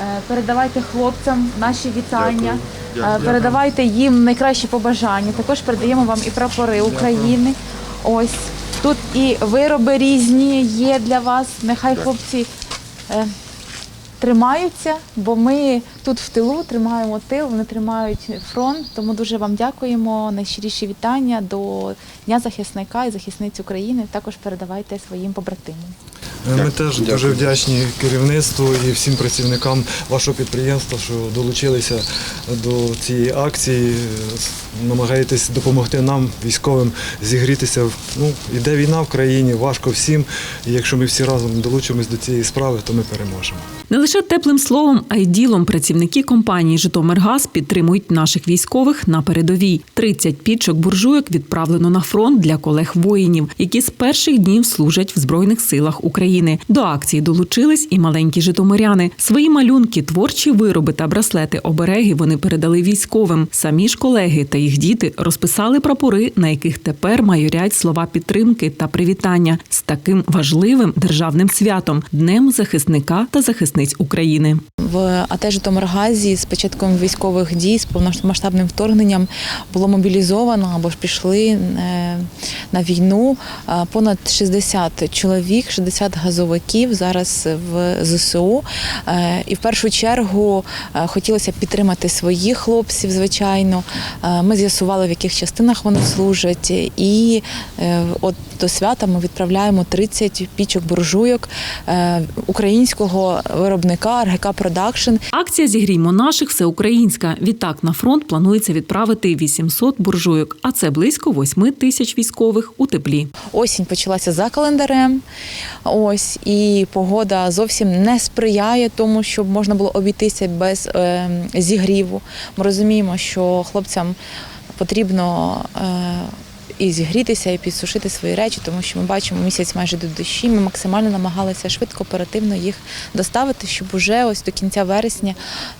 Е, Передавайте хлопцям наші вітання. Дякую. Е, Передавайте їм найкращі побажання. Також передаємо вам і прапори України. Ось тут і вироби різні є для вас. Нехай хлопці е, тримаються, бо ми тут в тилу тримаємо тил, вони тримають фронт. Тому дуже вам дякуємо. Найщиріші вітання до Дня захисника і захисниць України. Також передавайте своїм побратимам. Ми теж дуже вдячні керівництву і всім працівникам вашого підприємства, що долучилися до цієї акції. Намагаєтесь допомогти нам, військовим, зігрітися. Ну, іде війна в країні, важко всім. І якщо ми всі разом долучимось до цієї справи, то ми переможемо. Не лише теплим словом, а й ділом працівники компанії Житомиргаз підтримують наших військових на передовій. 30 пічок буржуйок відправлено на фронт для колег воїнів, які з перших днів служать в збройних силах України. До акції долучились і маленькі житомиряни. Свої малюнки, творчі вироби та браслети обереги вони передали військовим. Самі ж колеги та їх діти розписали прапори, на яких тепер майорять слова підтримки та привітання з таким важливим державним святом Днем захисника та захисниць України. В АТ Житомиргазі з початком військових дій з повномасштабним вторгненням було мобілізовано або ж пішли е, на війну е, понад 60 чоловік, 60 газовиків зараз в ЗСУ. Е, І в першу чергу хотілося підтримати своїх хлопців, звичайно. Е, Ми з'ясували, в яких частинах вони служать, і е, от до свята ми відправляємо 30 пічок буржуйок е, українського виробника РГК Продакшн. Акція Зігріймо наших всеукраїнська. Відтак на фронт планується відправити 800 буржуйок, а це близько 8 тисяч військових у теплі. Осінь почалася за календарем. Ось і погода зовсім не сприяє тому, щоб можна було обійтися без е, зігріву. Ми розуміємо, що хлопцям потрібно. Е, і зігрітися, і підсушити свої речі, тому що ми бачимо місяць майже до дощі. Ми максимально намагалися швидко, оперативно їх доставити, щоб уже ось до кінця вересня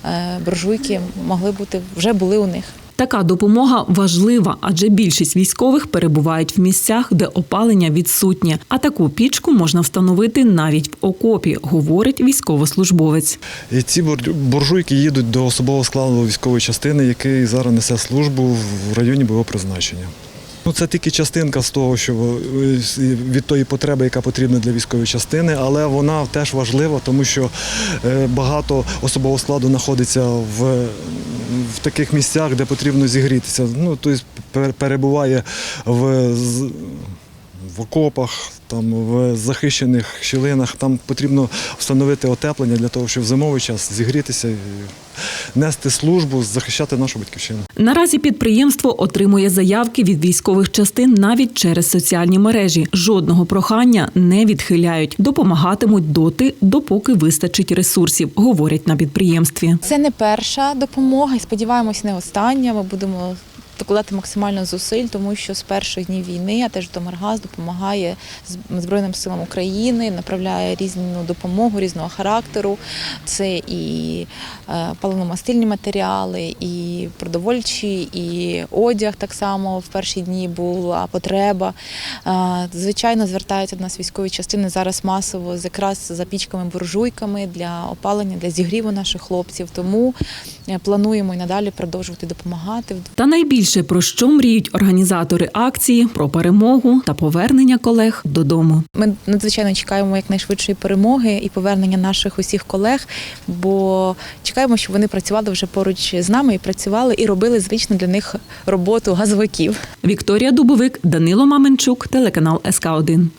е, буржуйки могли бути вже були у них. Така допомога важлива, адже більшість військових перебувають в місцях, де опалення відсутнє. А таку пічку можна встановити навіть в окопі, говорить військовослужбовець. Ці бур- буржуйки їдуть до особового складу військової частини, який зараз несе службу в районі бойового призначення. Ну, це тільки частинка з того, що е, від тої потреби, яка потрібна для військової частини, але вона теж важлива, тому що е, багато особового складу знаходиться в, в таких місцях, де потрібно зігрітися. Ну, тобто перебуває в, в окопах, там, в захищених щілинах. Там потрібно встановити отеплення для того, щоб в зимовий час зігрітися, нести службу, захищати нашу батьківщину. Наразі підприємство отримує заявки від військових частин навіть через соціальні мережі. Жодного прохання не відхиляють. Допомагатимуть доти, допоки вистачить ресурсів, говорять на підприємстві. Це не перша допомога, і сподіваємось, не остання. Ми будемо докладати максимально зусиль, тому що з перших днів війни, а теж Житомиргаз допомагає Збройним силам України, направляє різну допомогу різного характеру. Це і е, паливно-мастильні матеріали, і продовольчі, і одяг так само в перші дні була потреба. Е, Звичайно, звертаються до нас військові частини зараз масово якраз за пічками-буржуйками для опалення, для зігріву наших хлопців. Тому е, плануємо і надалі продовжувати допомагати. Та найбільше про що мріють організатори акції про перемогу та повернення колег додому. Ми надзвичайно чекаємо якнайшвидшої перемоги і повернення наших усіх колег, бо чекаємо, щоб вони працювали вже поруч з нами і працювали і робили звичну для них роботу газовиків. Вікторія Дубовик, Данило Маменчук, телеканал СК 1